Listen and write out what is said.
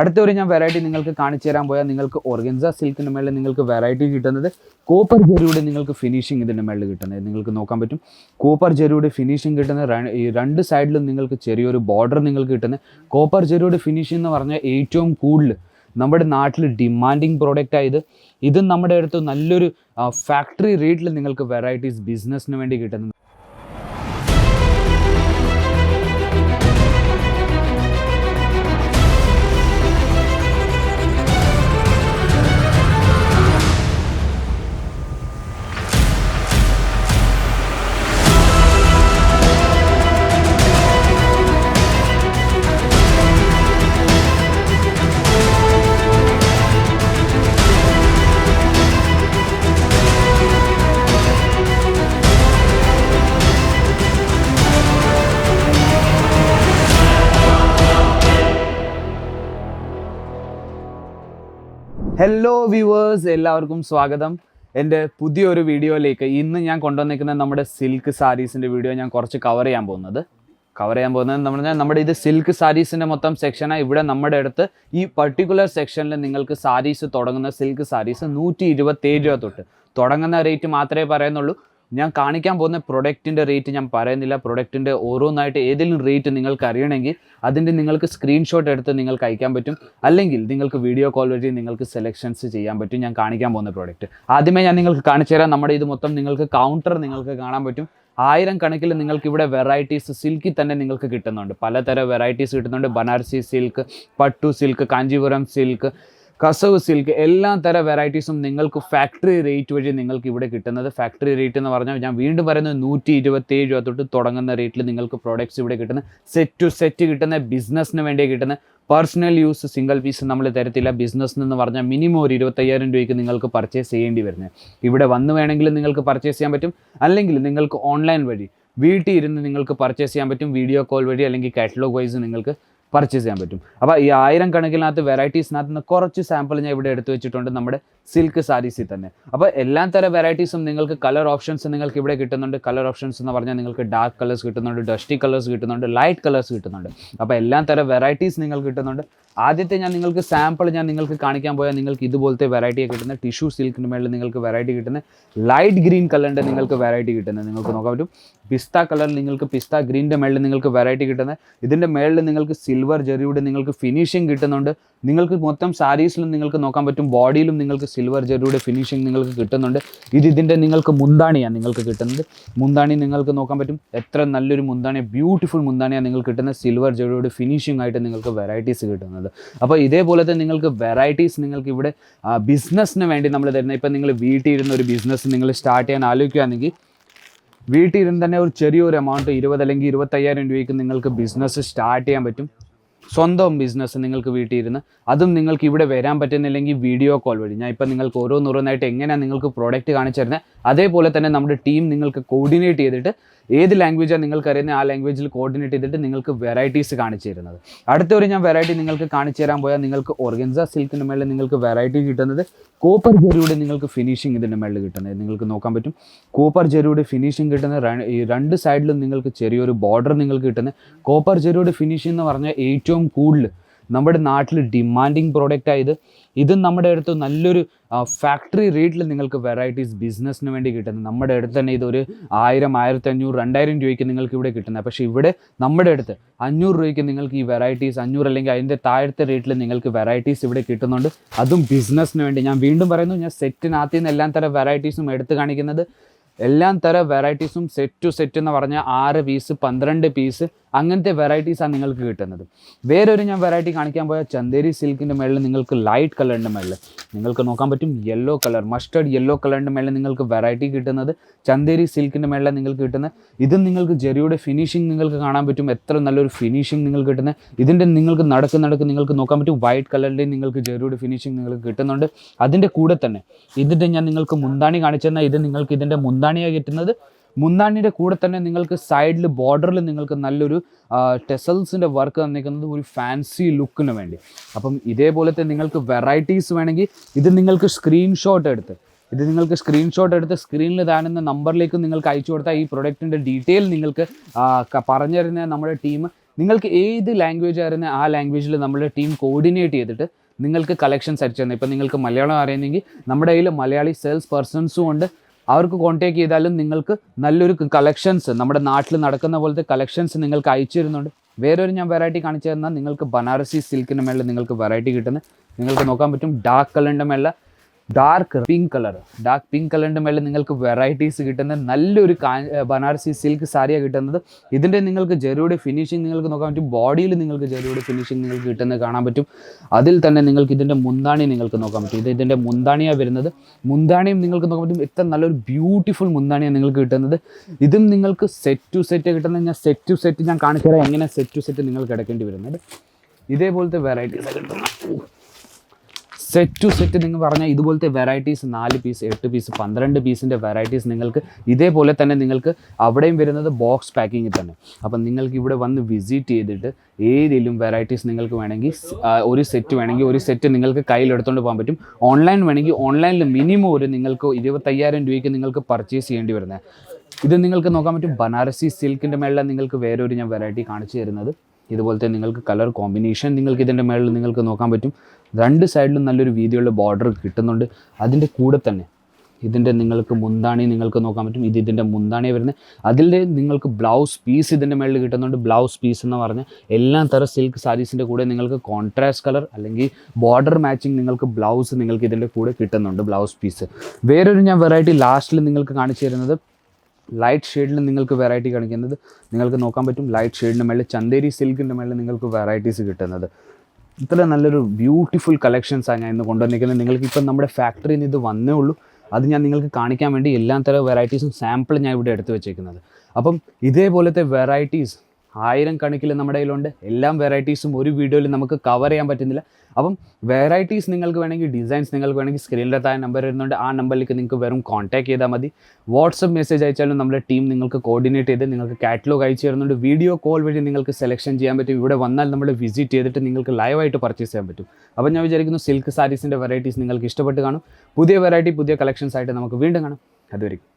അടുത്ത ഒരു ഞാൻ വെറൈറ്റി നിങ്ങൾക്ക് കാണിച്ചു തരാൻ പോയാൽ നിങ്ങൾക്ക് ഓർഗൻസ സിൽക്കിന്റെ മേളിൽ നിങ്ങൾക്ക് വെറൈറ്റി കിട്ടുന്നത് കോപ്പർ ജെറിയുടെ നിങ്ങൾക്ക് ഫിനിഷിംഗ് ഇതിന്റെ മേളിൽ കിട്ടുന്നത്. നിങ്ങൾക്ക് നോക്കാൻ പറ്റും. കോപ്പർ ജെറിയുടെ ഫിനിഷിംഗ് കിട്ടുന്ന ഈ രണ്ട് സൈഡിലും നിങ്ങൾക്ക് ചെറിയൊരു ബോർഡർ നിങ്ങൾക്ക് കിട്ടുന്നത്. കോപ്പർ ജെറിയുടെ ഫിനിഷിംഗ് എന്ന് പറഞ്ഞാൽ ഏറ്റവും കൂടുതൽ നമ്മുടെ നാട്ടിൽ ഡിമാൻഡിങ് പ്രോഡക്റ്റ് ആയത്. ഇത് നമ്മുടെ അടുത്ത് നല്ലൊരു ഫാക്ടറി റേറ്റിൽ നിങ്ങൾക്ക് വെറൈറ്റീസ് ബിസിനസ്സിന് വേണ്ടി കിട്ടുന്നത്. ഹലോ വ്യൂവേഴ്സ് എല്ലാവർക്കും സ്വാഗതം. എന്റെ പുതിയൊരു വീഡിയോയിലേക്ക് ഇന്ന് ഞാൻ കൊണ്ടുവന്നിരിക്കുന്ന നമ്മുടെ സിൽക്ക് സാരീസിന്റെ വീഡിയോ ഞാൻ കുറച്ച് കവർ ചെയ്യാൻ പോകുന്നത്. കവർ ചെയ്യാൻ പോകുന്നത് നമ്മൾ നമ്മുടെ ഇത് സിൽക്ക് സാരീസിന്റെ മൊത്തം സെക്ഷനാണ് ഇവിടെ നമ്മുടെ അടുത്ത് ഈ പർട്ടിക്കുലർ സെക്ഷനിൽ നിങ്ങൾക്ക് സാരീസ് തുടങ്ങുന്ന സിൽക്ക് സാരീസ് നൂറ്റി ഇരുപത്തേഴ് രൂപ തൊട്ട്. തുടങ്ങുന്ന റേറ്റ് മാത്രമേ പറയുന്നുള്ളൂ. ഞാൻ കാണിക്കാൻ പോകുന്ന പ്രൊഡക്റ്റിന്റെ റേറ്റ് ഞാൻ പറയുന്നില്ല. പ്രൊഡക്റ്റിന്റെ ഓരോന്നായിട്ട് ഏതെങ്കിലും റേറ്റ് നിങ്ങൾക്ക് അറിയണമെങ്കിൽ അതിന്റെ നിങ്ങൾക്ക് സ്ക്രീൻഷോട്ട് എടുത്ത് നിങ്ങൾക്ക് അയക്കാൻ പറ്റും. അല്ലെങ്കിൽ നിങ്ങൾക്ക് വീഡിയോ കോൾ വഴി നിങ്ങൾക്ക് സെലക്ഷൻസ് ചെയ്യാൻ പറ്റും. ഞാൻ കാണിക്കാൻ പോകുന്ന പ്രൊഡക്റ്റ് ആദ്യമേ ഞാൻ നിങ്ങൾക്ക് കാണിച്ചു തരാം. നമ്മുടെ ഇത് മൊത്തം നിങ്ങൾക്ക് കൗണ്ടർ നിങ്ങൾക്ക് കാണാൻ പറ്റും. ആയിരം കണക്കിൽ നിങ്ങൾക്ക് ഇവിടെ വെറൈറ്റീസ് സിൽക്കിൽ തന്നെ നിങ്ങൾക്ക് കിട്ടുന്നുണ്ട്. പലതരം വെറൈറ്റീസ് കിട്ടുന്നുണ്ട്. ബനാറസി സിൽക്ക് പട്ടു സിൽക്ക് കാഞ്ചീപുരം സിൽക്ക് കസവ് സിൽക്ക് എല്ലാ തരം വെറൈറ്റീസും നിങ്ങൾക്ക് ഫാക്ടറി റേറ്റ് വഴി നിങ്ങൾക്ക് ഇവിടെ കിട്ടുന്നത്. ഫാക്ടറി റേറ്റ് എന്ന് പറഞ്ഞാൽ ഞാൻ വീണ്ടും പറയുന്നത് നൂറ്റി ഇരുപത്തേഴ് രൂപ തൊട്ട് തുടങ്ങുന്ന റേറ്റിൽ നിങ്ങൾക്ക് പ്രോഡക്റ്റ്സ് ഇവിടെ കിട്ടുന്ന സെറ്റ് ടു സെറ്റ് കിട്ടുന്ന ബിസിനസ്സിന് വേണ്ടി കിട്ടുന്ന പേഴ്സണൽ യൂസ് സിംഗിൾ പീസ് നമ്മൾ തരത്തില്ല. ബിസിനസ് എന്ന് പറഞ്ഞാൽ മിനിമം ഒരു ഇരുപത്തയ്യായിരം രൂപയ്ക്ക് നിങ്ങൾക്ക് പർച്ചേസ് ചെയ്യേണ്ടി വരുന്നത്. ഇവിടെ വന്ന് വേണമെങ്കിലും നിങ്ങൾക്ക് പർച്ചേസ് ചെയ്യാൻ പറ്റും. അല്ലെങ്കിൽ നിങ്ങൾക്ക് ഓൺലൈൻ വഴി വീട്ടിൽ ഇരുന്ന് നിങ്ങൾക്ക് പർച്ചേസ് ചെയ്യാൻ പറ്റും. വീഡിയോ കോൾ വഴി അല്ലെങ്കിൽ കാറ്റലോഗ് വൈസ് നിങ്ങൾക്ക് പർച്ചേസ് ചെയ്യാൻ പറ്റും. അപ്പോൾ ഈ ആയിരം കണക്കിനകത്ത് വെറൈറ്റീസിനകത്ത് നിന്ന് കുറച്ച് സാമ്പിൾ ഞാൻ ഇവിടെ എടുത്തു വെച്ചിട്ടുണ്ട് നമ്മുടെ സിൽക്ക് സാരീസിൽ തന്നെ. അപ്പോൾ എല്ലാ തരം വെറൈറ്റീസും നിങ്ങൾക്ക് കളർ ഓപ്ഷൻസ് നിങ്ങൾക്ക് ഇവിടെ കിട്ടുന്നുണ്ട്. കളർ ഓപ്ഷൻസ് എന്ന് പറഞ്ഞാൽ നിങ്ങൾക്ക് ഡാർക്ക് കളേഴ്സ് കിട്ടുന്നുണ്ട് ഡസ്റ്റി കളേഴ്സ് കിട്ടുന്നുണ്ട് ലൈറ്റ് കളേഴ്സ് കിട്ടുന്നുണ്ട്. അപ്പോൾ എല്ലാ തരം വെറൈറ്റീസ് നിങ്ങൾക്ക് കിട്ടുന്നുണ്ട്. ആദ്യത്തെ ഞാൻ നിങ്ങൾക്ക് സാമ്പിൾ ഞാൻ നിങ്ങൾക്ക് കാണിക്കാൻ പോയാൽ നിങ്ങൾക്ക് ഇതുപോലത്തെ വെറൈറ്റി കിട്ടുന്ന ടിഷ്യൂ സിൽക്കിന് മേളിൽ നിങ്ങൾക്ക് വെറൈറ്റി കിട്ടുന്ന ലൈറ്റ് ഗ്രീൻ കളറിന്റെ നിങ്ങൾക്ക് വെറൈറ്റി കിട്ടുന്നത്. നിങ്ങൾക്ക് നോക്കാൻ പറ്റും. പിസ്ത കളർ നിങ്ങൾക്ക് പിസ്ത ഗ്രീന്റെ മേളിൽ നിങ്ങൾക്ക് വെറൈറ്റി കിട്ടുന്നത് ഇതിന്റെ മേളിൽ നിങ്ങൾക്ക് സിൽവർ ജെറിയുടെ നിങ്ങൾക്ക് ഫിനിഷിംഗ് കിട്ടുന്നുണ്ട്. നിങ്ങൾക്ക് മൊത്തം സാരീസിലും നിങ്ങൾക്ക് നോക്കാൻ പറ്റും ബോഡിയിലും നിങ്ങൾക്ക് സിൽവർ ജെറിയുടെ ഫിനിഷിംഗ് നിങ്ങൾക്ക് കിട്ടുന്നുണ്ട്. ഇത് ഇതിന്റെ നിങ്ങൾക്ക് മുന്താണിയാണ് നിങ്ങൾക്ക് കിട്ടുന്നത്. മുന്താണി നിങ്ങൾക്ക് നോക്കാൻ പറ്റും. എത്ര നല്ലൊരു മുന്താണി ബ്യൂട്ടിഫുൾ മുന്താണിയാണ് നിങ്ങൾക്ക് കിട്ടുന്ന സിൽവർ ജെറിയുടെ ഫിനിഷിംഗ് ആയിട്ട് നിങ്ങൾക്ക് വെറൈറ്റീസ് കിട്ടുന്നത്. അപ്പോൾ ഇതേപോലെ തന്നെ നിങ്ങൾക്ക് വെറൈറ്റീസ് നിങ്ങൾക്ക് ഇവിടെ ബിസിനസ്സിന് വേണ്ടി നമ്മൾ തരുന്നത് ഇപ്പം നിങ്ങൾ വീട്ടിൽ ഇരുന്ന ഒരു ബിസിനസ് നിങ്ങൾ സ്റ്റാർട്ട് ചെയ്യാൻ ആലോചിക്കുകയാണെങ്കിൽ വീട്ടിൽ ഇരുന്ന് തന്നെ ഒരു ചെറിയൊരു എമൗണ്ട് ഇരുപത് അല്ലെങ്കിൽ ഇരുപത്തയ്യായിരം രൂപയ്ക്ക് നിങ്ങൾക്ക് ബിസിനസ് സ്റ്റാർട്ട് ചെയ്യാൻ പറ്റും. സ്വന്തം ബിസിനസ് നിങ്ങൾക്ക് വീട്ടിൽ ഇരുന്ന് അതും നിങ്ങൾക്ക് ഇവിടെ വരാൻ പറ്റുന്നില്ലെങ്കിൽ വീഡിയോ കോൾ വഴി. ഞാൻ ഇപ്പം നിങ്ങൾക്ക് ഓരോന്നോരോന്നായിട്ട് എങ്ങനെയാണ് നിങ്ങൾക്ക് പ്രോഡക്റ്റ് കാണിച്ചു തരുന്നത്? അതേപോലെ തന്നെ നമ്മുടെ ടീം നിങ്ങൾക്ക് കോർഡിനേറ്റ് ചെയ്തിട്ട് ഏത് ലാംഗ്വേജാണ് നിങ്ങൾക്ക് അറിയുന്നത് ആ ലാംഗ്വേജിൽ കോർഡിനേറ്റ് ചെയ്തിട്ട് നിങ്ങൾക്ക് വെറൈറ്റീസ് കാണിച്ചു തരുന്നത്. അടുത്ത ഒരു ഞാൻ വെറൈറ്റി നിങ്ങൾക്ക് കാണിച്ചു തരാൻ പോയാൽ നിങ്ങൾക്ക് ഓർഗൻസ സിൽക്കിന്റെ മേളിൽ നിങ്ങൾക്ക് വെറൈറ്റി കിട്ടുന്നത് കോപ്പർ ജെരിയുടെ നിങ്ങൾക്ക് ഫിനിഷിംഗ് ഇതിന്റെ മേളിൽ കിട്ടുന്നത്. നിങ്ങൾക്ക് നോക്കാൻ പറ്റും. കോപ്പർ ജെരിയുടെ ഫിനിഷിംഗ് കിട്ടുന്ന രണ്ട് സൈഡിലും നിങ്ങൾക്ക് ചെറിയൊരു ബോർഡർ നിങ്ങൾക്ക് കിട്ടുന്നത്. കോപ്പർ ജെരിയുടെ ഫിനിഷിംഗ് എന്ന് പറഞ്ഞാൽ ഏറ്റവും കൂടുതൽ നമ്മുടെ നാട്ടിൽ ഡിമാൻഡിങ് പ്രോഡക്റ്റ് ആയത് ഇത് നമ്മുടെ അടുത്ത് നല്ലൊരു ഫാക്ടറി റേറ്റിൽ നിങ്ങൾക്ക് വെറൈറ്റീസ് ബിസിനസ്സിന് വേണ്ടി കിട്ടുന്നത് നമ്മുടെ അടുത്ത് തന്നെ ഇതൊരു ആയിരം ആയിരത്തി അഞ്ഞൂറ് രണ്ടായിരം രൂപയ്ക്ക് നിങ്ങൾക്ക് ഇവിടെ കിട്ടുന്നത്. പക്ഷേ ഇവിടെ നമ്മുടെ അടുത്ത് അഞ്ഞൂറ് രൂപയ്ക്ക് നിങ്ങൾക്ക് ഈ വെറൈറ്റീസ് അഞ്ഞൂറ് അല്ലെങ്കിൽ അതിന്റെ താഴത്തെ റേറ്റിൽ നിങ്ങൾക്ക് വെറൈറ്റീസ് ഇവിടെ കിട്ടുന്നുണ്ട്. അതും ബിസിനസ്സിന് വേണ്ടി. ഞാൻ വീണ്ടും പറയുന്നു ഞാൻ സെറ്റിനകത്ത് നിന്ന് എല്ലാം തരം വെറൈറ്റീസും എടുത്ത് കാണിക്കുന്നത്. എല്ലാം തരം വെറൈറ്റീസും സെറ്റ് ടു സെറ്റ് എന്ന് പറഞ്ഞാൽ ആറ് പീസ് പന്ത്രണ്ട് പീസ് അങ്ങനത്തെ വെറൈറ്റീസാണ് നിങ്ങൾക്ക് കിട്ടുന്നത്. വേറൊരു ഞാൻ വെറൈറ്റി കാണിക്കാൻ പോയാൽ ചന്ദേരി സിൽക്കിന്റെ മേളിൽ നിങ്ങൾക്ക് ലൈറ്റ് കളറിന്റെ മേളിൽ നിങ്ങൾക്ക് നോക്കാൻ പറ്റും യെല്ലോ കളർ മസ്റ്റേർഡ് യെല്ലോ കളറിന്റെ മേളിൽ നിങ്ങൾക്ക് വെറൈറ്റി കിട്ടുന്നത് ചന്ദേരി സിൽക്കിന്റെ മേളിൽ നിങ്ങൾക്ക് കിട്ടുന്നത്. ഇതും നിങ്ങൾക്ക് ജെറിയുടെ ഫിനിഷിംഗ് നിങ്ങൾക്ക് കാണാൻ പറ്റും. എത്ര നല്ലൊരു ഫിനിഷിംഗ് നിങ്ങൾക്ക് കിട്ടുന്നത്. ഇതിന്റെ നിങ്ങൾക്ക് നടക്ക് നടക്ക് നിങ്ങൾക്ക് നോക്കാൻ പറ്റും. വൈറ്റ് കളറിന്റെയും നിങ്ങൾക്ക് ജെറിയുടെ ഫിനിഷിംഗ് നിങ്ങൾക്ക് കിട്ടുന്നുണ്ട്. അതിന്റെ കൂടെ തന്നെ ഇതിന്റെ ഞാൻ നിങ്ങൾക്ക് മുന്താണി കാണിച്ചു തന്നാൽ ഇത് നിങ്ങൾക്ക് ഇതിന്റെ മുന്താണിയാണ് കിട്ടുന്നത്. മുന്താണിയുടെ കൂടെ തന്നെ നിങ്ങൾക്ക് സൈഡിൽ ബോർഡറിൽ നിങ്ങൾക്ക് നല്ലൊരു ടെസൽസിന്റെ വർക്ക് തന്നിരിക്കുന്നത് ഒരു ഫാൻസി ലുക്കിന് വേണ്ടി. അപ്പം ഇതേപോലത്തെ നിങ്ങൾക്ക് വെറൈറ്റീസ് വേണമെങ്കിൽ ഇത് നിങ്ങൾക്ക് സ്ക്രീൻഷോട്ട് എടുത്ത് ഇത് നിങ്ങൾക്ക് സ്ക്രീൻഷോട്ട് എടുത്ത് സ്ക്രീനിൽ താനുന്ന നമ്പറിലേക്ക് നിങ്ങൾക്ക് അയച്ചു കൊടുത്താൽ ഈ പ്രൊഡക്റ്റിന്റെ ഡീറ്റെയിൽ നിങ്ങൾക്ക് പറഞ്ഞു തരുന്ന നമ്മുടെ ടീം നിങ്ങൾക്ക് ഏത് ലാംഗ്വേജ് ആയിരുന്ന ആ ലാംഗ്വേജിൽ നമ്മുടെ ടീം കോർഡിനേറ്റ് ചെയ്തിട്ട് നിങ്ങൾക്ക് കളക്ഷൻസ് അയച്ചു തന്നെ. ഇപ്പം നിങ്ങൾക്ക് മലയാളം അറിയുന്നെങ്കിൽ നമ്മുടെ കയ്യിൽ മലയാളി സെയിൽസ് പേഴ്സൺസും ഉണ്ട്. അവർക്ക് കോൺടാക്ട് ചെയ്താലും നിങ്ങൾക്ക് നല്ലൊരു കളക്ഷൻസ് നമ്മുടെ നാട്ടിൽ നടക്കുന്ന പോലത്തെ കളക്ഷൻസ് നിങ്ങൾക്ക് അയച്ചു തരുന്നുണ്ട് വേറൊരു ഞാൻ വെറൈറ്റി കാണിച്ചു തന്നാൽ നിങ്ങൾക്ക് ബനാറസി സിൽക്കിന്റെ മേളിൽ നിങ്ങൾക്ക് വെറൈറ്റി കിട്ടുന്നത് നിങ്ങൾക്ക് നോക്കാൻ പറ്റും ഡാർക്ക് കളറിന്റെ മേളിൽ dark pink colour dark pink കളറിന്റെ മേളിൽ നിങ്ങൾക്ക് വെറൈറ്റീസ് കിട്ടുന്ന നല്ലൊരു ബനാറസി സിൽക്ക് സാരിയാണ് കിട്ടുന്നത്. ഇതിന്റെ നിങ്ങൾക്ക് ജെറിയുടെ ഫിനിഷിങ് നിങ്ങൾക്ക് നോക്കാൻ പറ്റും. ബോഡിയിൽ നിങ്ങൾക്ക് ജെറിയുടെ ഫിനിഷിങ് നിങ്ങൾക്ക് കിട്ടുന്നത് കാണാൻ പറ്റും. അതിൽ തന്നെ നിങ്ങൾക്ക് ഇതിന്റെ മുന്താണി നിങ്ങൾക്ക് നോക്കാൻ പറ്റും. ഇത് ഇതിന്റെ മുന്താണിയാണ് വരുന്നത്. മുന്താണിയും നിങ്ങൾക്ക് നോക്കാൻ പറ്റും. ഇത്ര നല്ലൊരു ബ്യൂട്ടിഫുൾ മുന്താണിയാണ് നിങ്ങൾക്ക് കിട്ടുന്നത്. ഇതും നിങ്ങൾക്ക് സെറ്റ് ടു സെറ്റ് കിട്ടുന്നത്. ഞാൻ സെറ്റ് ടു സെറ്റ് ഞാൻ കാണിച്ചു തരാം എങ്ങനെ സെറ്റ് ടു സെറ്റ് നിങ്ങൾക്ക് എടുക്കേണ്ടി വരുന്നത്. ഇതേപോലത്തെ വെറൈറ്റീസ് കിട്ടുന്ന സെറ്റ് ടു സെറ്റ് നിങ്ങൾ പറഞ്ഞാൽ ഇതുപോലത്തെ വെറൈറ്റീസ് നാല് പീസ് എട്ട് പീസ് പന്ത്രണ്ട് പീസിന്റെ വെറൈറ്റീസ് നിങ്ങൾക്ക് ഇതേപോലെ തന്നെ നിങ്ങൾക്ക് അവിടെയും വരുന്നത് ബോക്സ് പാക്കിങ്ങിൽ തന്നെ. അപ്പം നിങ്ങൾക്ക് ഇവിടെ വന്ന് വിസിറ്റ് ചെയ്തിട്ട് ഏതെങ്കിലും വെറൈറ്റീസ് നിങ്ങൾക്ക് വേണമെങ്കിൽ ഒരു സെറ്റ് വേണമെങ്കിൽ ഒരു സെറ്റ് നിങ്ങൾക്ക് കയ്യിലെടുത്തുകൊണ്ട് പോകാൻ പറ്റും. ഓൺലൈൻ വേണമെങ്കിൽ ഓൺലൈനിൽ മിനിമം ഒരു നിങ്ങൾക്ക് ഇരുപത്തയ്യായിരം രൂപയ്ക്ക് നിങ്ങൾക്ക് പർച്ചേസ് ചെയ്യേണ്ടി വരുന്നത് ഇത് നിങ്ങൾക്ക് നോക്കാൻ പറ്റും. ബനാറസി സിൽക്കിന്റെ മേളിൽ നിങ്ങൾക്ക് വേറെ ഒരു ഞാൻ വെറൈറ്റി കാണിച്ചു തരുന്നത്. ഇതുപോലത്തെ നിങ്ങൾക്ക് കളർ കോമ്പിനേഷൻ നിങ്ങൾക്ക് ഇതിന്റെ മേളിൽ നിങ്ങൾക്ക് നോക്കാൻ പറ്റും. രണ്ട് സൈഡിലും നല്ലൊരു വീതിയുള്ള ബോർഡർ കിട്ടുന്നുണ്ട്. അതിന്റെ കൂടെ തന്നെ ഇതിന്റെ നിങ്ങൾക്ക് മുന്താണി നിങ്ങൾക്ക് നോക്കാൻ പറ്റും. ഇത് ഇതിന്റെ മുന്താണി വരുന്നത് അതിന്റെ നിങ്ങൾക്ക് ബ്ലൗസ് പീസ് ഇതിന്റെ മേളിൽ കിട്ടുന്നുണ്ട്. ബ്ലൗസ് പീസ് എന്ന് പറഞ്ഞാൽ എല്ലാ തരം സിൽക്ക് സാരീസിന്റെ കൂടെ നിങ്ങൾക്ക് കോൺട്രാസ്റ്റ് കളർ അല്ലെങ്കിൽ ബോർഡർ മാച്ചിങ് നിങ്ങൾക്ക് ബ്ലൗസ് നിങ്ങൾക്ക് ഇതിന്റെ കൂടെ കിട്ടുന്നുണ്ട് ബ്ലൗസ് പീസ് വേറൊരു ഞാൻ വെറൈറ്റി ലാസ്റ്റിൽ നിങ്ങൾക്ക് കാണിച്ചു തരുന്നത് ലൈറ്റ് ഷെയ്ഡിൽ നിങ്ങൾക്ക് വെറൈറ്റി കാണിക്കുന്നത്. നിങ്ങൾക്ക് നോക്കാൻ പറ്റും ലൈറ്റ് ഷെയ്ഡിന്റെ മേളിൽ ചന്ദേരി സിൽക്കിന്റെ മേളിൽ നിങ്ങൾക്ക് വെറൈറ്റീസ് കിട്ടുന്നത്. ഇത്ര നല്ലൊരു ബ്യൂട്ടിഫുൾ കളക്ഷൻസാണ് ഞാൻ ഇന്ന് കൊണ്ടുവന്നിരിക്കുന്നത്. നിങ്ങൾക്ക് ഇപ്പം നമ്മുടെ ഫാക്ടറിയിൽ നിന്ന് ഇത് വന്നേ ഉള്ളൂ. അത് ഞാൻ നിങ്ങൾക്ക് കാണിക്കാൻ വേണ്ടി എല്ലാ തരം വെറൈറ്റീസും സാമ്പിൾ ഞാൻ ഇവിടെ എടുത്തു വെച്ചേക്കുന്നത്. അപ്പം ഇതേപോലത്തെ വെറൈറ്റീസ് ആയിരം കണക്കിൽ നമ്മുടെ കയ്യിലുണ്ട്. എല്ലാം വെറൈറ്റീസും ഒരു വീഡിയോയിൽ നമുക്ക് കവർ ചെയ്യാൻ പറ്റുന്നില്ല. അപ്പം വെറൈറ്റീസ് നിങ്ങൾക്ക് വേണമെങ്കിൽ ഡിസൈൻസ് നിങ്ങൾക്ക് വേണമെങ്കിൽ സ്ക്രീനിലെ താഴെ നമ്പർ വരുന്നുണ്ട്. ആ നമ്പറിലേക്ക് നിങ്ങൾക്ക് വെറും കോൺടാക്ട് ചെയ്താൽ മതി. വാട്സപ്പ് മെസ്സേജ് അയച്ചാലും നമ്മുടെ ടീം നിങ്ങൾക്ക് കോർഡിനേറ്റ് ചെയ്ത് നിങ്ങൾക്ക് കാറ്റലോഗ് അയച്ചു തരുന്നുണ്ട്. വീഡിയോ കോൾ വഴി നിങ്ങൾക്ക് സെലക്ഷൻ ചെയ്യാൻ പറ്റും. ഇവിടെ വന്നാൽ നമ്മൾ വിസിറ്റ് ചെയ്തിട്ട് നിങ്ങൾക്ക് ലൈവായിട്ട് പർച്ചേസ് ചെയ്യാൻ പറ്റും. അപ്പോൾ ഞാൻ വിചാരിക്കുന്നു സിൽക്ക് സാരീസിന്റെ വെറൈറ്റീസ് നിങ്ങൾക്ക് ഇഷ്ടപ്പെട്ട് കാണും. പുതിയ വെറൈറ്റി പുതിയ കളക്ഷൻസ് ആയിട്ട് നമുക്ക് വീണ്ടും കാണാം. അതുവരെയും